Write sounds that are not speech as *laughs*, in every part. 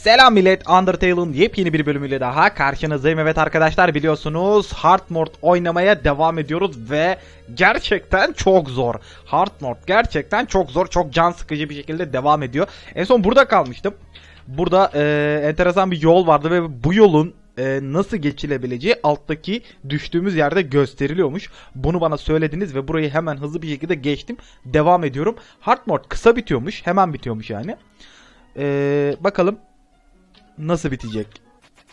Selam millet, Undertale'ın yepyeni bir bölümüyle daha karşınızdayım. Evet arkadaşlar biliyorsunuz Hard Mode oynamaya devam ediyoruz ve gerçekten çok zor. Hard Mode gerçekten çok zor, çok can sıkıcı bir şekilde devam ediyor. En son burada kalmıştım. Burada e, enteresan bir yol vardı ve bu yolun e, nasıl geçilebileceği alttaki düştüğümüz yerde gösteriliyormuş. Bunu bana söylediniz ve burayı hemen hızlı bir şekilde geçtim. Devam ediyorum. Hard Mode kısa bitiyormuş, hemen bitiyormuş yani. E, bakalım nasıl bitecek.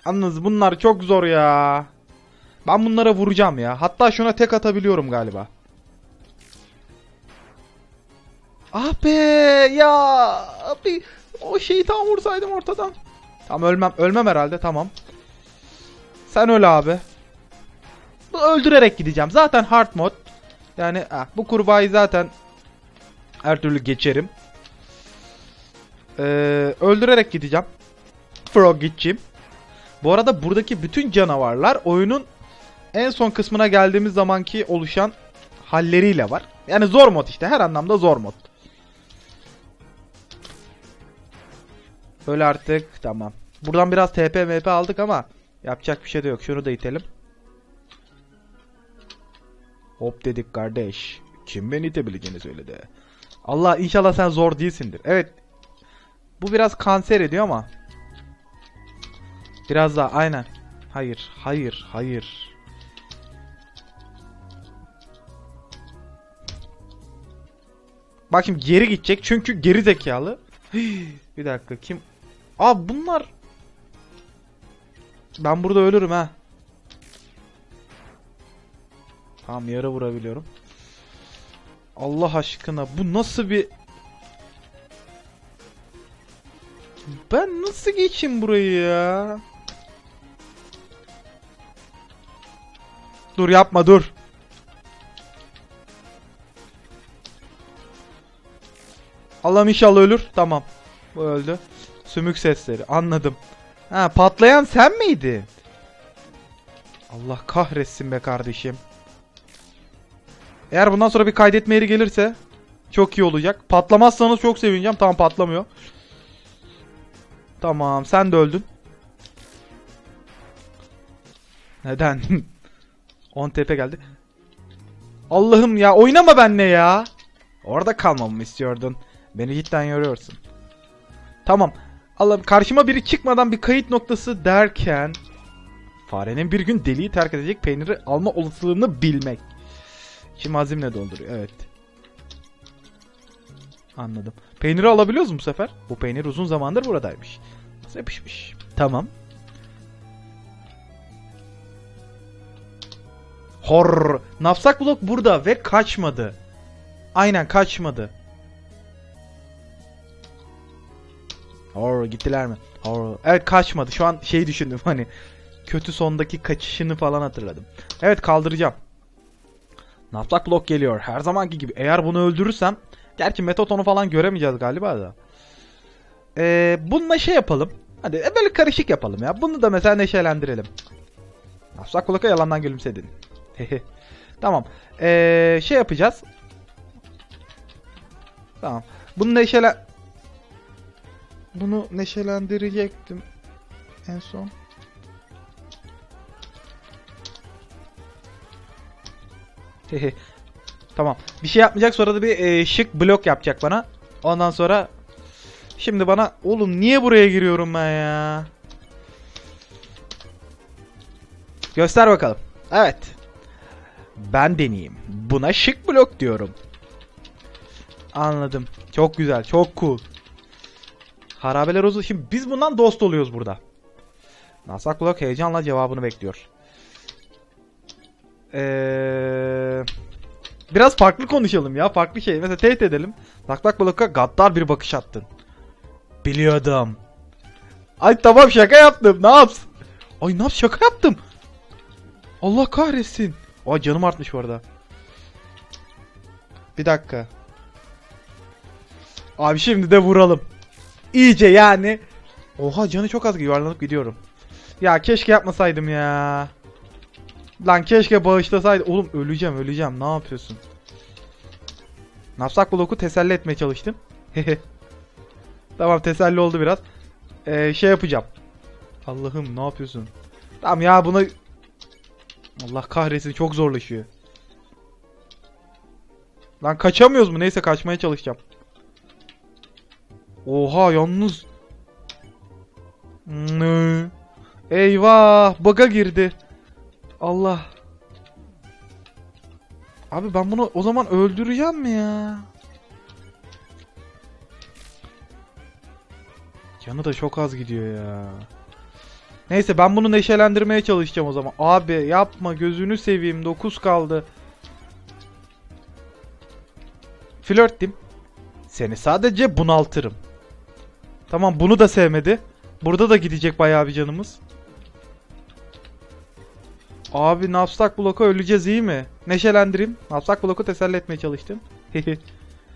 Yalnız bunlar çok zor ya. Ben bunlara vuracağım ya. Hatta şuna tek atabiliyorum galiba. Ah be ya. Abi o şeyi tam vursaydım ortadan. Tamam ölmem. Ölmem herhalde tamam. Sen öl abi. Bu öldürerek gideceğim. Zaten hard mod. Yani ah, bu kurbağayı zaten her türlü geçerim. Ee, öldürerek gideceğim. Frog gideceğim. Bu arada buradaki bütün canavarlar oyunun en son kısmına geldiğimiz zamanki oluşan halleriyle var. Yani zor mod işte her anlamda zor mod. Öyle artık tamam. Buradan biraz TP MP aldık ama yapacak bir şey de yok. Şunu da itelim. Hop dedik kardeş. Kim beni itebileceğini söyledi. Allah inşallah sen zor değilsindir. Evet. Bu biraz kanser ediyor ama. Biraz daha aynen. Hayır, hayır, hayır. Bak şimdi geri gidecek çünkü geri zekalı. *gasps* Bir dakika kim? Aa bunlar. Ben burada ölürüm ha. Tamam yarı vurabiliyorum. Allah aşkına bu nasıl bir Ben nasıl geçeyim burayı ya? Dur yapma dur. Allah'ım inşallah ölür. Tamam. Bu öldü. Sümük sesleri. Anladım. Ha patlayan sen miydin? Allah kahretsin be kardeşim. Eğer bundan sonra bir kaydetme yeri gelirse çok iyi olacak. Patlamazsanız çok sevineceğim. Tamam patlamıyor. Tamam sen de öldün. Neden? *laughs* 10 TP geldi. Allah'ım ya oynama benle ya. Orada kalmamı istiyordun. Beni cidden yoruyorsun. Tamam. Allah'ım karşıma biri çıkmadan bir kayıt noktası derken farenin bir gün deliği terk edecek peyniri alma olasılığını bilmek. İçim azimle dolduruyor. Evet. Anladım. Peyniri alabiliyoruz mu bu sefer? Bu peynir uzun zamandır buradaymış. Nasıl yapışmış? Tamam. Hor. Nafsak blok burada ve kaçmadı. Aynen kaçmadı. Hor gittiler mi? Hor. Evet kaçmadı. Şu an şey düşündüm hani kötü sondaki kaçışını falan hatırladım. Evet kaldıracağım. Nafsak blok geliyor. Her zamanki gibi. Eğer bunu öldürürsem Gerçi metotonu falan göremeyeceğiz galiba da. Ee, bununla şey yapalım. Hadi e, böyle karışık yapalım ya. Bunu da mesela neşelendirelim. Nafsak kulaka yalandan gülümsedin. *laughs* tamam. Ee, şey yapacağız. Tamam. Bunu neşele... Bunu neşelendirecektim. En son. *laughs* Tamam. Bir şey yapmayacak sonra da bir e, şık blok yapacak bana. Ondan sonra şimdi bana oğlum niye buraya giriyorum ben ya? Göster bakalım. Evet. Ben deneyeyim. Buna şık blok diyorum. Anladım. Çok güzel. Çok cool. Harabeler uzun. Şimdi biz bundan dost oluyoruz burada. Nasak blok heyecanla cevabını bekliyor. Eee... Biraz farklı konuşalım ya. Farklı şey. Mesela tehdit edelim. Tak bloka gaddar bir bakış attın. Biliyordum. Ay tamam şaka yaptım. Ne yaps? Ay ne yap şaka yaptım. Allah kahretsin. Ay canım artmış bu arada. Bir dakika. Abi şimdi de vuralım. İyice yani. Oha canı çok az yuvarlanıp gidiyorum. Ya keşke yapmasaydım ya. Lan keşke bağışlasaydı. Oğlum öleceğim öleceğim. Ne yapıyorsun? Napsak bloku teselli etmeye çalıştım. *laughs* tamam teselli oldu biraz. Ee, şey yapacağım. Allah'ım ne yapıyorsun? Tamam ya buna... Allah kahretsin çok zorlaşıyor. Lan kaçamıyoruz mu? Neyse kaçmaya çalışacağım. Oha yalnız. Nı. Eyvah bug'a girdi. Allah. Abi ben bunu o zaman öldüreceğim mi ya? Canı da çok az gidiyor ya. Neyse ben bunu neşelendirmeye çalışacağım o zaman. Abi yapma gözünü seveyim 9 kaldı. Flörttim. Seni sadece bunaltırım. Tamam bunu da sevmedi. Burada da gidecek bayağı bir canımız. Abi Napsak bloku öleceğiz iyi mi? Neşelendireyim. Napsak bloku teselli etmeye çalıştım. *laughs*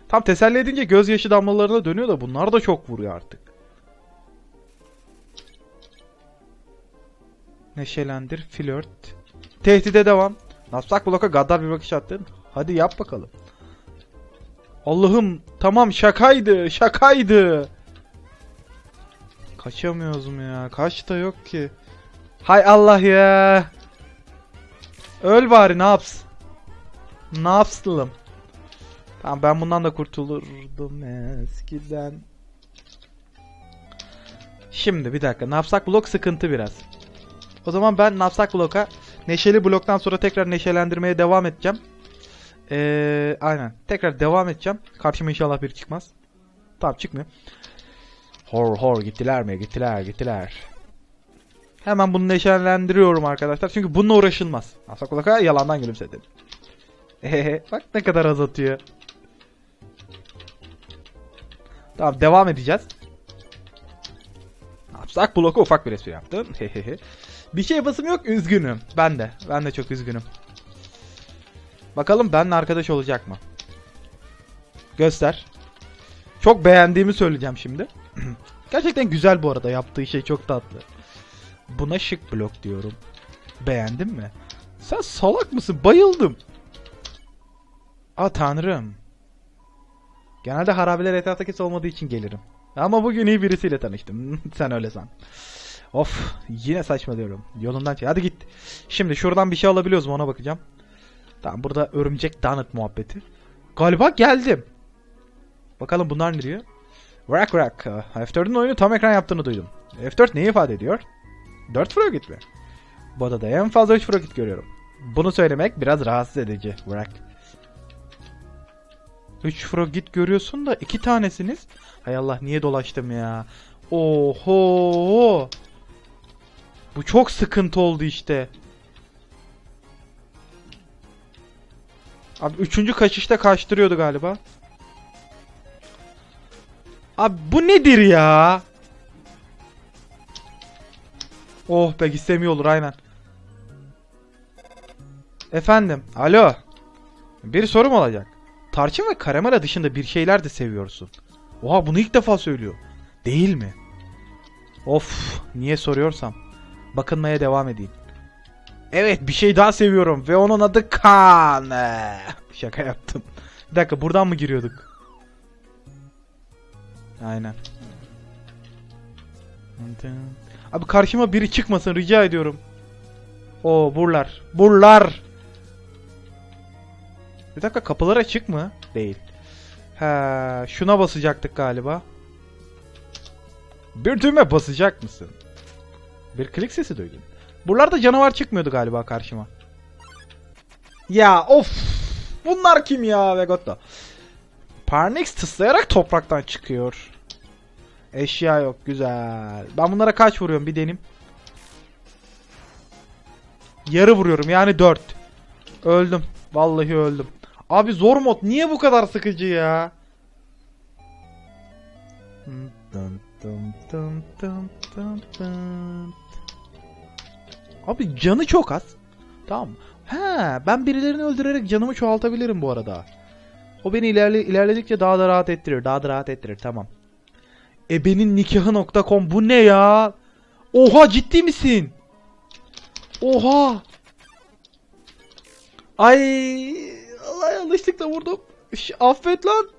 Tam teselli edince gözyaşı damlalarına dönüyor da bunlar da çok vuruyor artık. Neşelendir, flört. Tehdide devam. Napsak bloka gaddar bir bakış attın. Hadi yap bakalım. Allah'ım tamam şakaydı şakaydı. Kaçamıyoruz mu ya? Kaç da yok ki. Hay Allah ya. Öl bari ne yaps? Ne? Tamam ben bundan da kurtulurdum eskiden. Şimdi bir dakika. Napsak blok sıkıntı biraz. O zaman ben Napsak bloka neşeli bloktan sonra tekrar neşelendirmeye devam edeceğim. Ee, aynen. Tekrar devam edeceğim. Karşıma inşallah bir çıkmaz. Tamam çıkmıyor. Hor hor gittiler mi? Gittiler gittiler. Hemen bunu neşelendiriyorum arkadaşlar. Çünkü bununla uğraşılmaz. Asakulaka yalandan gülümsedim. Ehehe *laughs* bak ne kadar az atıyor. Tamam devam edeceğiz. Absak bloku ufak bir espri yaptım. Bir şey basım yok üzgünüm. Ben de. Ben de çok üzgünüm. Bakalım benimle arkadaş olacak mı? Göster. Çok beğendiğimi söyleyeceğim şimdi. *clears throat* Gerçekten güzel bu arada. Yaptığı şey çok tatlı. Buna şık blok diyorum. Beğendin mi? Sen salak mısın? Bayıldım. Aa tanrım. Genelde harabeler etrafta kimse olmadığı için gelirim. Ama bugün iyi birisiyle tanıştım. *laughs* Sen öyle san. Of yine saçmalıyorum. Yolundan çek. Hadi git. Şimdi şuradan bir şey alabiliyoruz mu ona bakacağım. Tamam burada örümcek donut muhabbeti. Galiba geldim. Bakalım bunlar ne diyor? Rock Rock. F4'ün oyunu tam ekran yaptığını duydum. F4 neyi ifade ediyor? 4 fragit mi? Bu odada en fazla 3 fragit görüyorum. Bunu söylemek biraz rahatsız edici. Bırak. 3 fragit görüyorsun da iki tanesiniz. Hay Allah niye dolaştım ya. Oho. Bu çok sıkıntı oldu işte. Abi üçüncü kaçışta kaçtırıyordu galiba. Abi bu nedir ya? Oh be gitsem olur aynen. Efendim, alo. Bir sorum olacak. Tarçın ve karamela dışında bir şeyler de seviyorsun. Oha bunu ilk defa söylüyor. Değil mi? Of, niye soruyorsam. Bakınmaya devam edeyim. Evet bir şey daha seviyorum ve onun adı kan. *laughs* Şaka yaptım. Bir dakika buradan mı giriyorduk? Aynen. Abi karşıma biri çıkmasın rica ediyorum. O burlar. Burlar. Bir dakika kapılar açık mı? Değil. Ha, şuna basacaktık galiba. Bir düğme basacak mısın? Bir klik sesi duydum. Buralarda canavar çıkmıyordu galiba karşıma. Ya of. Bunlar kim ya Vegotto? Parnix tıslayarak topraktan çıkıyor. Eşya yok güzel. Ben bunlara kaç vuruyorum bir deneyim. Yarı vuruyorum yani 4. Öldüm. Vallahi öldüm. Abi zor mod niye bu kadar sıkıcı ya? Abi canı çok az. Tamam. He, ben birilerini öldürerek canımı çoğaltabilirim bu arada. O beni ilerle, ilerledikçe daha da rahat ettirir. Daha da rahat ettirir. Tamam. Ebenin nikahı.com bu ne ya? Oha ciddi misin? Oha. Ay yanlışlıkla vurdum. Ş affet lan.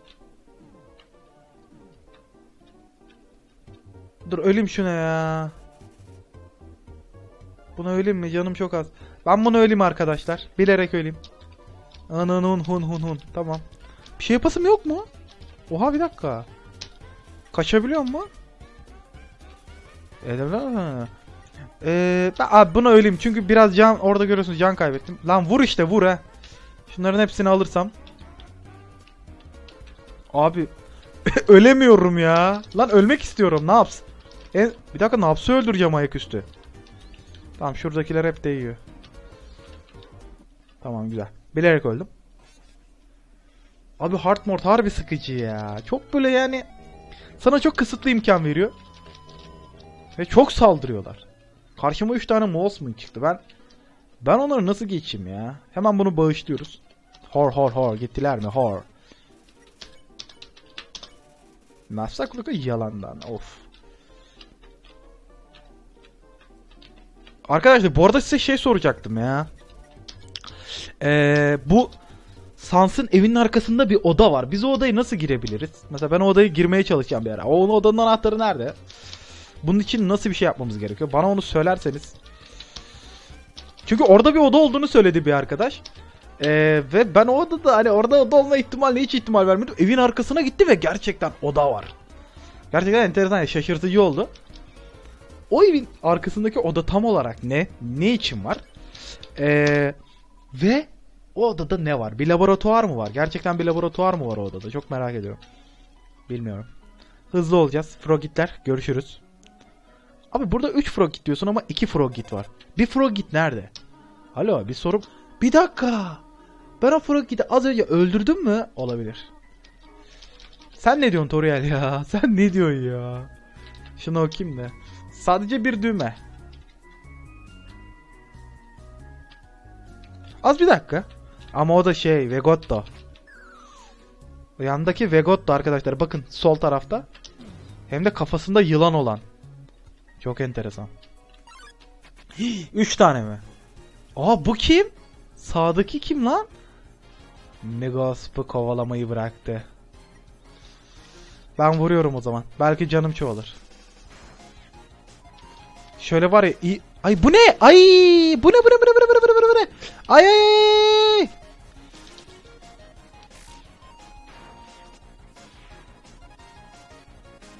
Dur öleyim şuna ya. Buna öleyim mi? Canım çok az. Ben bunu öleyim arkadaşlar. Bilerek öleyim. Anın hun hun hun. Tamam. Bir şey yapasım yok mu? Oha bir dakika. Kaçabiliyor mu? Edemem. Ee, ben, abi buna öleyim çünkü biraz can orada görüyorsunuz can kaybettim. Lan vur işte vur ha. Şunların hepsini alırsam. Abi *laughs* ölemiyorum ya. Lan ölmek istiyorum. Ne yapsın? E, bir dakika ne yapsa öldüreceğim ayaküstü. Tamam şuradakiler hep değiyor. Tamam güzel. Bilerek öldüm. Abi hard mode harbi sıkıcı ya. Çok böyle yani sana çok kısıtlı imkan veriyor. Ve çok saldırıyorlar. Karşıma 3 tane Mossman çıktı. Ben ben onları nasıl geçeyim ya? Hemen bunu bağışlıyoruz. Hor hor hor gittiler mi? Hor. Nassak yalandan. Of. Arkadaşlar bu arada size şey soracaktım ya. Ee, bu Sans'ın evinin arkasında bir oda var. Biz o odaya nasıl girebiliriz? Mesela ben o odaya girmeye çalışacağım bir ara. O odanın anahtarı nerede? Bunun için nasıl bir şey yapmamız gerekiyor? Bana onu söylerseniz. Çünkü orada bir oda olduğunu söyledi bir arkadaş. Ee, ve ben o odada hani orada oda olma ihtimaline hiç ihtimal vermedim. Evin arkasına gitti ve gerçekten oda var. Gerçekten enteresan, şaşırtıcı oldu. O evin arkasındaki oda tam olarak ne? Ne için var? Ee, ve o odada ne var? Bir laboratuvar mı var? Gerçekten bir laboratuvar mı var o odada? Çok merak ediyorum. Bilmiyorum. Hızlı olacağız. Frogitler görüşürüz. Abi burada 3 Frogit diyorsun ama 2 Frogit var. Bir Frogit nerede? Alo bir sorum. Bir dakika. Ben o Frogit'i az önce öldürdüm mü? Olabilir. Sen ne diyorsun Toriel ya? *laughs* Sen ne diyorsun ya? Şunu okuyayım da. Sadece bir düğme. Az bir dakika. Ama o da şey Vegotto. Yandaki Vegotto arkadaşlar bakın sol tarafta. Hem de kafasında yılan olan. Çok enteresan. *gasps* 3 tane mi? Aa bu kim? Sağdaki kim lan? Megasp'ı kovalamayı bıraktı. Ben vuruyorum o zaman. Belki canım çoğalır. Şöyle var ya. Ay bu ne? Ay bu ne bu ne bu ne bu ne bu ne bu ne? Ay ay ay,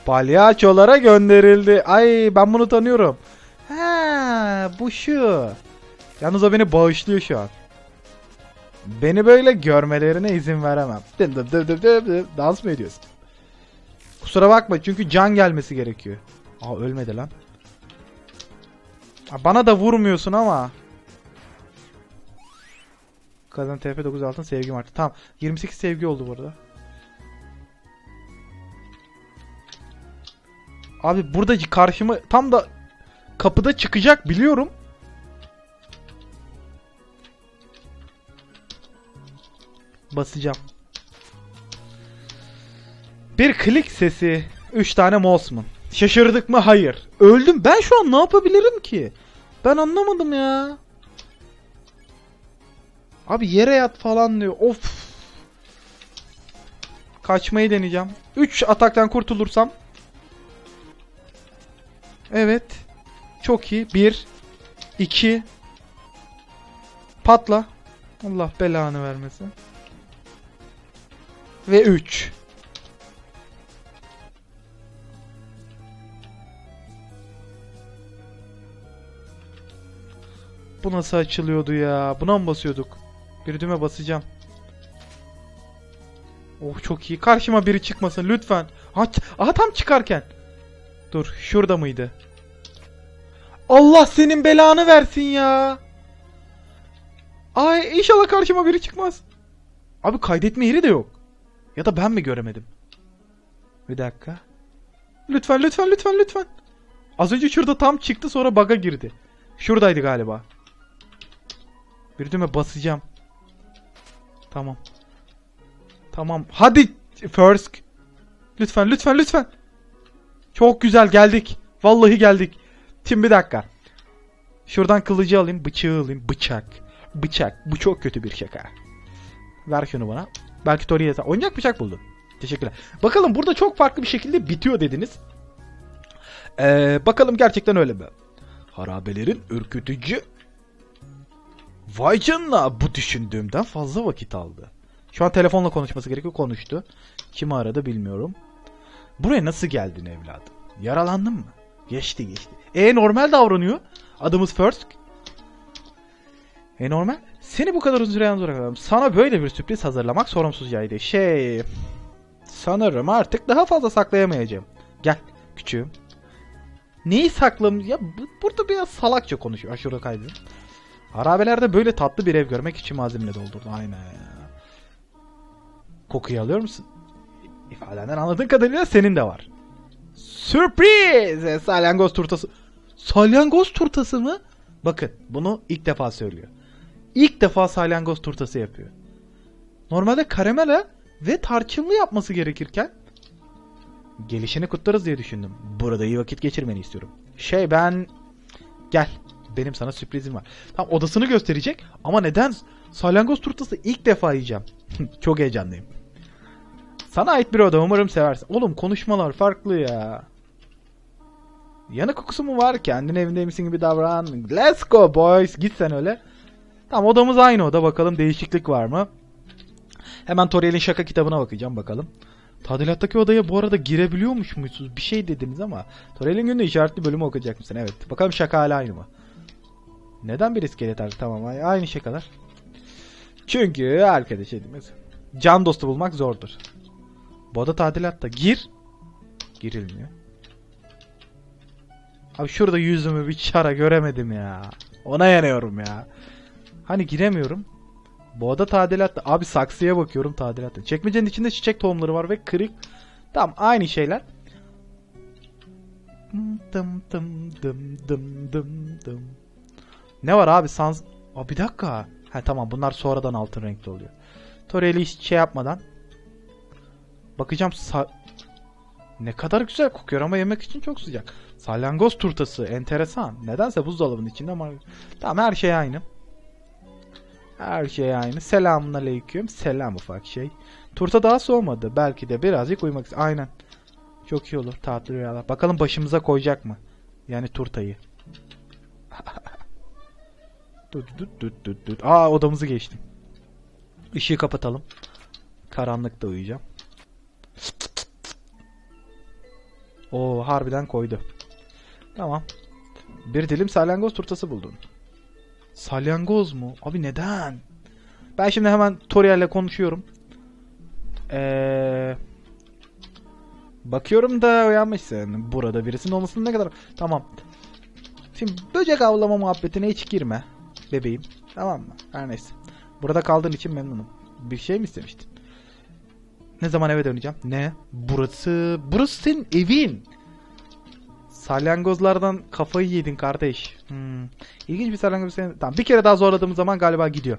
Palyaçolara gönderildi. Ay ben bunu tanıyorum. Ha bu şu. Yalnız o beni bağışlıyor şu an. Beni böyle görmelerine izin veremem. Dı dı dı dı dı dı. Dans mı ediyorsun? Kusura bakma çünkü can gelmesi gerekiyor. Aa ölmedi lan. Bana da vurmuyorsun ama. Kazan TP 9 altın sevgim arttı. Tamam. 28 sevgi oldu burada. Abi burada karşıma tam da kapıda çıkacak biliyorum. Basacağım. Bir klik sesi. 3 tane Mossman. Şaşırdık mı? Hayır. Öldüm. Ben şu an ne yapabilirim ki? Ben anlamadım ya. Abi yere yat falan diyor. Of. Kaçmayı deneyeceğim. 3 ataktan kurtulursam. Evet. Çok iyi. 1 2 Patla. Allah belanı vermesin. Ve 3 Bu nasıl açılıyordu ya? Buna mı basıyorduk? Bir düğme basacağım. Oh çok iyi. Karşıma biri çıkmasın lütfen. Aha, ç- aha tam çıkarken. Dur şurada mıydı? Allah senin belanı versin ya. Ay inşallah karşıma biri çıkmaz. Abi kaydetme yeri de yok. Ya da ben mi göremedim? Bir dakika. Lütfen lütfen lütfen lütfen. Az önce şurada tam çıktı sonra bug'a girdi. Şuradaydı galiba. Bir düğme basacağım. Tamam. Tamam. Hadi first. Lütfen lütfen lütfen. Çok güzel geldik. Vallahi geldik. Şimdi bir dakika. Şuradan kılıcı alayım, bıçağı alayım. Bıçak. Bıçak. Bu çok kötü bir şaka. Ver şunu bana. Belki Tori'ye oyuncak bıçak buldum. Teşekkürler. Bakalım burada çok farklı bir şekilde bitiyor dediniz. Ee, bakalım gerçekten öyle mi? Harabelerin ürkütücü... Vay canına bu düşündüğümden fazla vakit aldı. Şu an telefonla konuşması gerekiyor. Konuştu. Kimi aradı bilmiyorum. Buraya nasıl geldin evladım? Yaralandın mı? Geçti geçti. E normal davranıyor. Adımız First. E normal. Seni bu kadar uzun süre yalnız. Sana böyle bir sürpriz hazırlamak sorumsuzcaydı. Şey... Sanırım artık daha fazla saklayamayacağım. Gel küçüğüm. Neyi saklam... Ya bu- burada biraz salakça konuşuyor. Şurada kaydı. Harabelerde böyle tatlı bir ev görmek için malzemle doldurdu. Aynen. Kokuyu alıyor musun? İfadenden anladığın kadarıyla senin de var. Sürpriz! E, Salyangoz turtası. Salyangoz turtası mı? Bakın bunu ilk defa söylüyor. İlk defa salyangoz turtası yapıyor. Normalde karamela ve tarçınlı yapması gerekirken gelişini kutlarız diye düşündüm. Burada iyi vakit geçirmeni istiyorum. Şey ben gel benim sana sürprizim var. Tam odasını gösterecek ama neden salyangoz turtası ilk defa yiyeceğim. *laughs* Çok heyecanlıyım. Sana ait bir oda umarım seversin. Oğlum konuşmalar farklı ya. Yanık kokusu mu var? Kendin evindeymişsin gibi davran. Let's go boys. Git sen öyle. Tamam odamız aynı oda. Bakalım değişiklik var mı? Hemen Toriel'in şaka kitabına bakacağım bakalım. Tadilattaki odaya bu arada girebiliyormuş musunuz? Bir şey dediniz ama. Toriel'in günde işaretli bölümü okuyacak mısın? Evet. Bakalım şaka hala aynı mı? Neden bir iskelet var? Tamam aynı şakalar. Çünkü arkadaş edimiz. Can dostu bulmak zordur. Bu oda tadilatta. Gir. Girilmiyor. Abi şurada yüzümü bir çara göremedim ya. Ona yanıyorum ya. Hani giremiyorum. Bu oda tadilatta. Abi saksıya bakıyorum tadilatta. Çekmecenin içinde çiçek tohumları var ve kırık. Tamam aynı şeyler. Ne var abi sans... Aa, bir dakika. Ha tamam bunlar sonradan altın renkli oluyor. Torel'i hiç şey yapmadan. Bakacağım sa... Ne kadar güzel kokuyor ama yemek için çok sıcak. Salyangoz turtası enteresan. Nedense buzdolabının içinde ama... Tamam her şey aynı. Her şey aynı. Selamun aleyküm. Selam ufak şey. Turta daha soğumadı. Belki de birazcık uyumak istiyor. Aynen. Çok iyi olur. Tatlı rüyalar. Bakalım başımıza koyacak mı? Yani turtayı. *laughs* Düt düt düt düt düt. Aa odamızı geçtim. Işığı kapatalım. Karanlıkta uyuyacağım. Oo harbiden koydu. Tamam. Bir dilim salyangoz turtası buldum. Salyangoz mu? Abi neden? Ben şimdi hemen Toriel'le konuşuyorum. Eee... Bakıyorum da uyanmışsın. Burada birisinin olmasının ne kadar... Tamam. Şimdi böcek avlama muhabbetine hiç girme. Bebeğim. Tamam mı? Her neyse. Burada kaldığın için memnunum. Bir şey mi istemiştin? Ne zaman eve döneceğim? Ne? Burası... Burası senin evin. Salyangozlardan kafayı yedin kardeş. Hmm. İlginç bir salyangoz seni... Tamam bir kere daha zorladığım zaman galiba gidiyor.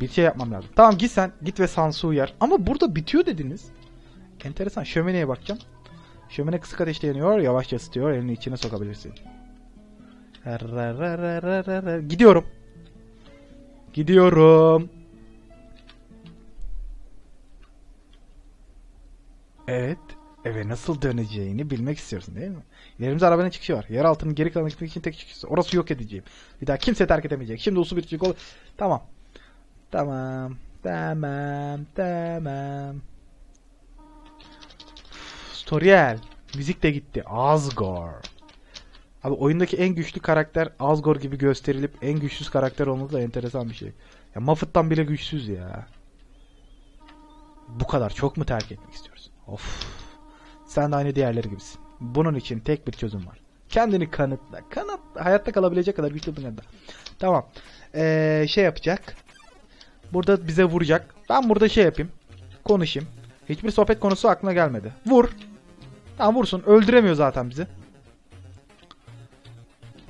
Bir şey yapmam lazım. Tamam git sen. Git ve Sansu uyar. Ama burada bitiyor dediniz. Enteresan. Şömineye bakacağım. Şömine kısık ateşte yanıyor. Yavaşça ısıtıyor. Elini içine sokabilirsin. Gidiyorum. Gidiyorum. Evet. Eve nasıl döneceğini bilmek istiyorsun değil mi? İlerimizde arabanın çıkışı var. Yer altının geri gitmek için tek çıkışı. Orası yok edeceğim. Bir daha kimse terk edemeyecek. Şimdi usul bitecek ol. Tamam. Tamam. Tamam. Tamam. Storiel. Müzik de gitti. Asgore. Abi oyundaki en güçlü karakter Asgore gibi gösterilip en güçsüz karakter olması da enteresan bir şey. Ya Muffet'tan bile güçsüz ya. Bu kadar çok mu terk etmek istiyorsun? Of. Sen de aynı diğerleri gibisin. Bunun için tek bir çözüm var. Kendini kanıtla. Kanıt hayatta kalabilecek kadar güçlü bir kanıtla. Tamam. Ee, şey yapacak. Burada bize vuracak. Ben burada şey yapayım. Konuşayım. Hiçbir sohbet konusu aklına gelmedi. Vur. Tamam vursun. Öldüremiyor zaten bizi.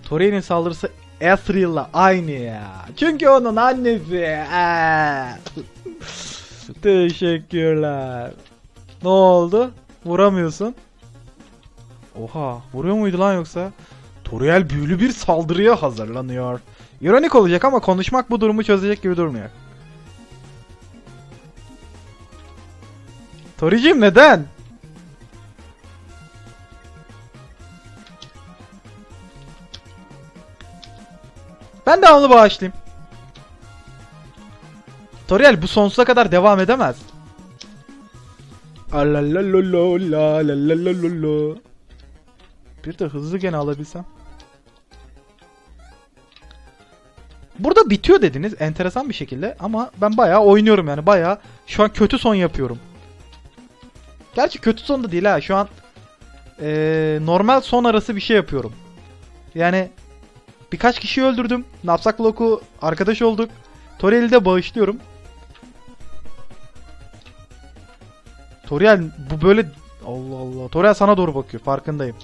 Tori'nin saldırısı Ezreal'la aynı ya. Çünkü onun annesi. Ee. *laughs* Teşekkürler. Ne oldu? Vuramıyorsun. Oha vuruyor muydu lan yoksa? Toriel büyülü bir saldırıya hazırlanıyor. İronik olacak ama konuşmak bu durumu çözecek gibi durmuyor. Toricim neden? Ben devamlı bağışlayayım. Toriel bu sonsuza kadar devam edemez. Alalalolo, de bağışlıyorum. Toriel bu böyle Allah Allah. Toriel sana doğru bakıyor farkındayım.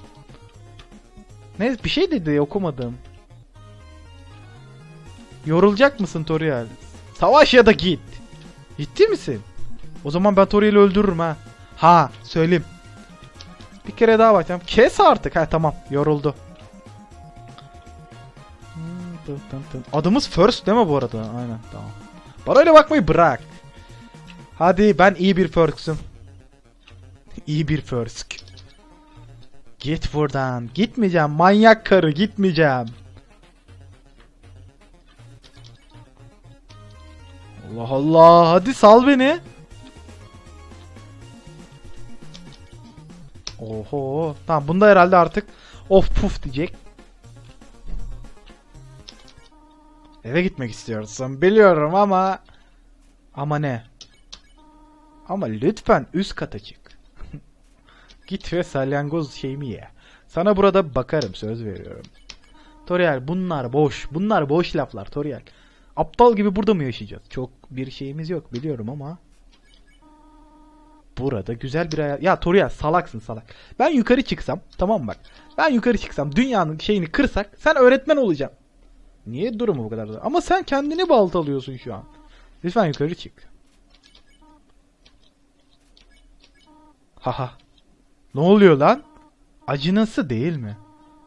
Ne bir şey dedi okumadım. Yorulacak mısın Toriel? Savaş ya da git. Ciddi misin? O zaman ben Toriel'i öldürürüm ha. Ha söyleyeyim. Bir kere daha bakacağım. Kes artık. Ha tamam yoruldu. Adımız First değil mi bu arada? Aynen tamam. Bana öyle bakmayı bırak. Hadi ben iyi bir First'üm. İyi bir First. Git buradan. Gitmeyeceğim. Manyak karı gitmeyeceğim. Allah Allah. Hadi sal beni. Oho. Tamam bunda herhalde artık of puf diyecek. Eve gitmek istiyorsun biliyorum ama ama ne? Ama lütfen üst kata çık. Git ve salyangoz şeyimi ye. Sana burada bakarım söz veriyorum. Toriel bunlar boş. Bunlar boş laflar Toriel. Aptal gibi burada mı yaşayacağız? Çok bir şeyimiz yok biliyorum ama burada güzel bir hayat. Ya Toriel salaksın salak. Ben yukarı çıksam tamam bak. Ben yukarı çıksam dünyanın şeyini kırsak sen öğretmen olacaksın. Niye durumu bu kadar da? Ama sen kendini baltalıyorsun şu an. Lütfen yukarı çık. Haha. Ne oluyor lan? Acınası değil mi?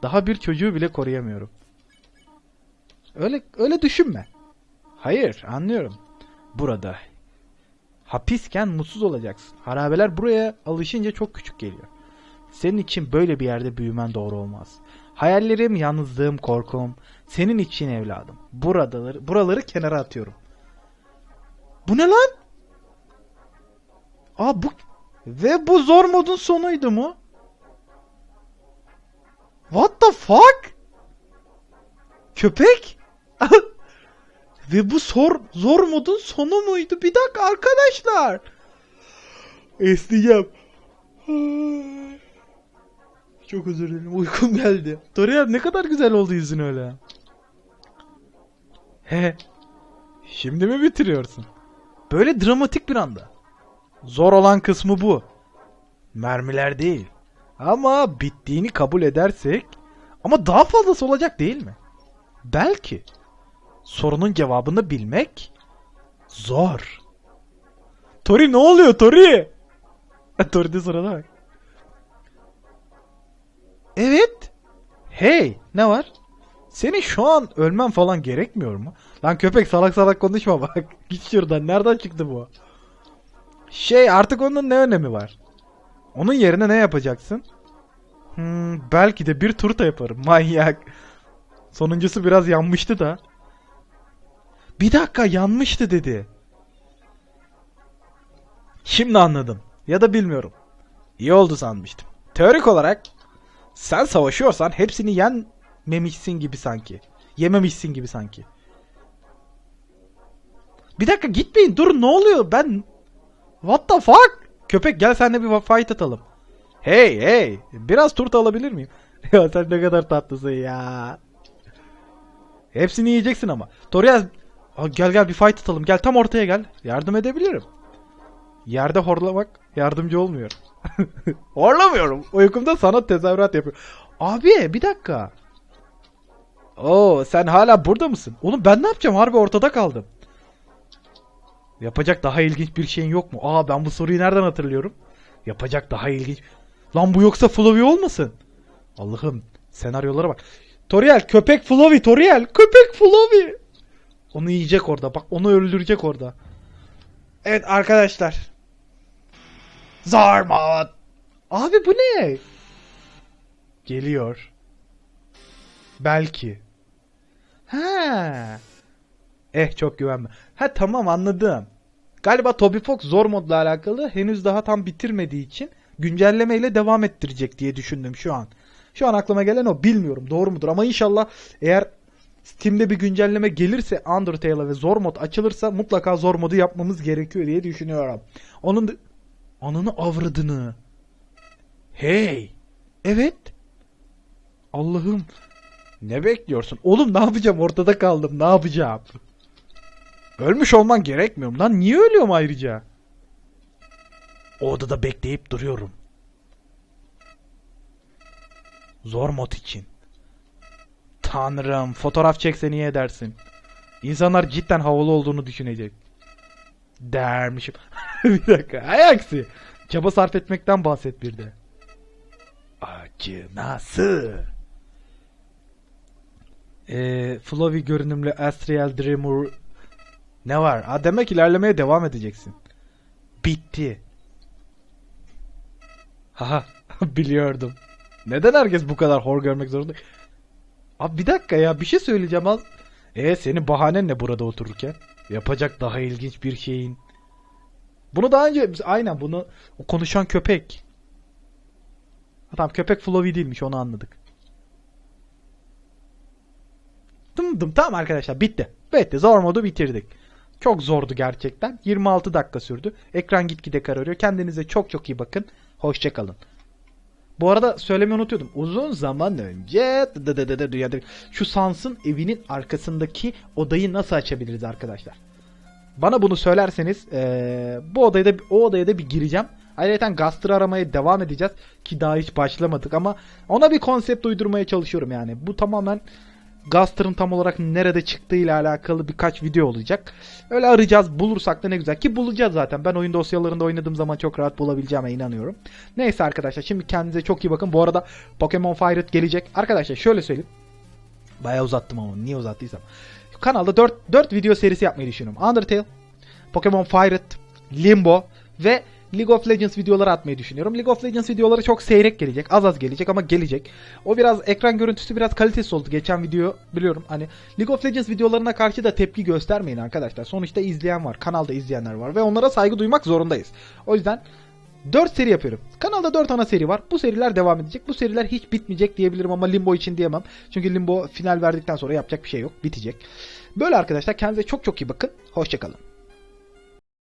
Daha bir çocuğu bile koruyamıyorum. Öyle öyle düşünme. Hayır, anlıyorum. Burada hapisken mutsuz olacaksın. Harabeler buraya alışınca çok küçük geliyor. Senin için böyle bir yerde büyümen doğru olmaz. Hayallerim, yalnızlığım, korkum senin için evladım. Buraları, buraları kenara atıyorum. Bu ne lan? Aa bu ve bu zor modun sonuydu mu? What the fuck? Köpek? *laughs* Ve bu zor, zor modun sonu muydu? Bir dakika arkadaşlar. Esneyeceğim. *sighs* Çok özür dilerim. Uykum geldi. Toriel ne kadar güzel oldu yüzün öyle. He. Şimdi mi bitiriyorsun? Böyle dramatik bir anda. Zor olan kısmı bu. Mermiler değil. Ama bittiğini kabul edersek ama daha fazlası olacak değil mi? Belki. Sorunun cevabını bilmek zor. Tori ne oluyor Tori? *laughs* Tori de sırada bak. Evet. Hey ne var? Senin şu an ölmen falan gerekmiyor mu? Lan köpek salak salak konuşma bak. *laughs* Git şuradan. Nereden çıktı bu? Şey artık onun ne önemi var? Onun yerine ne yapacaksın? Hmm, belki de bir turta yaparım. *laughs* Manyak. Sonuncusu biraz yanmıştı da. Bir dakika yanmıştı dedi. Şimdi anladım. Ya da bilmiyorum. İyi oldu sanmıştım. Teorik olarak sen savaşıyorsan hepsini yenmemişsin gibi sanki. Yememişsin gibi sanki. Bir dakika gitmeyin dur ne oluyor ben... What the fuck? Köpek gel senle bir fight atalım. Hey hey biraz turta alabilir miyim? *laughs* ya sen ne kadar tatlısın ya. Hepsini yiyeceksin ama. Toriel gel gel bir fight atalım. Gel tam ortaya gel. Yardım edebilirim. Yerde horlamak yardımcı olmuyor. *laughs* Horlamıyorum. Uykumda sana tezahürat yapıyorum. Abi bir dakika. Oo sen hala burada mısın? Oğlum ben ne yapacağım? Harbi ortada kaldım. Yapacak daha ilginç bir şeyin yok mu? Aa ben bu soruyu nereden hatırlıyorum? Yapacak daha ilginç. Lan bu yoksa Flavi olmasın? Allah'ım senaryolara bak. Toriel köpek Flavi Toriel köpek Flavi. Onu yiyecek orada. Bak onu öldürecek orada. Evet arkadaşlar. Zarmat. Abi bu ne? Geliyor. Belki. Ha. Eh çok güvenme. Ha tamam anladım. Galiba Toby Fox zor modla alakalı henüz daha tam bitirmediği için güncellemeyle devam ettirecek diye düşündüm şu an. Şu an aklıma gelen o bilmiyorum doğru mudur ama inşallah eğer Steam'de bir güncelleme gelirse Undertale'a ve zor mod açılırsa mutlaka zor modu yapmamız gerekiyor diye düşünüyorum. Onun da... Ananı avradını. Hey. Evet. Allah'ım. Ne bekliyorsun? Oğlum ne yapacağım? Ortada kaldım. Ne yapacağım? Ölmüş olman gerekmiyor lan? Niye ölüyorum ayrıca? O odada bekleyip duruyorum. Zor mod için. Tanrım, fotoğraf çekse niye edersin? İnsanlar cidden havalı olduğunu düşünecek. Dermişim. *laughs* bir dakika, ayaksi. Çaba sarf etmekten bahset bir de. Acınası. Eee, Flowy görünümlü Astral Dreamer ne var? Ha demek ilerlemeye devam edeceksin. Bitti. Haha *laughs* biliyordum. Neden herkes bu kadar hor görmek zorunda? Abi bir dakika ya bir şey söyleyeceğim az. E senin bahanen ne burada otururken? Yapacak daha ilginç bir şeyin. Bunu daha önce aynen bunu o konuşan köpek. Ha, Tamam köpek Flowy değilmiş onu anladık. Dım dım tamam arkadaşlar bitti. Bitti zor modu bitirdik. Çok zordu gerçekten. 26 dakika sürdü. Ekran gitgide kararıyor. Kendinize çok çok iyi bakın. Hoşçakalın. Bu arada söylemeyi unutuyordum. Uzun zaman önce şu Sans'ın evinin arkasındaki odayı nasıl açabiliriz arkadaşlar? Bana bunu söylerseniz eee, bu odaya da o odaya da bir gireceğim. Ayrıca Gaster aramaya devam edeceğiz ki daha hiç başlamadık ama ona bir konsept uydurmaya çalışıyorum yani. Bu tamamen Gaster'ın tam olarak nerede çıktığıyla alakalı birkaç video olacak. Öyle arayacağız. Bulursak da ne güzel. Ki bulacağız zaten. Ben oyun dosyalarında oynadığım zaman çok rahat bulabileceğime inanıyorum. Neyse arkadaşlar şimdi kendinize çok iyi bakın. Bu arada Pokemon Fire gelecek. Arkadaşlar şöyle söyleyeyim. Bayağı uzattım ama niye uzattıysam. Kanalda 4, 4 video serisi yapmayı düşünüyorum. Undertale, Pokemon Fire Limbo ve League of Legends videoları atmayı düşünüyorum. League of Legends videoları çok seyrek gelecek. Az az gelecek ama gelecek. O biraz ekran görüntüsü biraz kalitesiz oldu. Geçen video biliyorum. Hani League of Legends videolarına karşı da tepki göstermeyin arkadaşlar. Sonuçta izleyen var. Kanalda izleyenler var. Ve onlara saygı duymak zorundayız. O yüzden 4 seri yapıyorum. Kanalda 4 ana seri var. Bu seriler devam edecek. Bu seriler hiç bitmeyecek diyebilirim ama Limbo için diyemem. Çünkü Limbo final verdikten sonra yapacak bir şey yok. Bitecek. Böyle arkadaşlar kendinize çok çok iyi bakın. Hoşçakalın.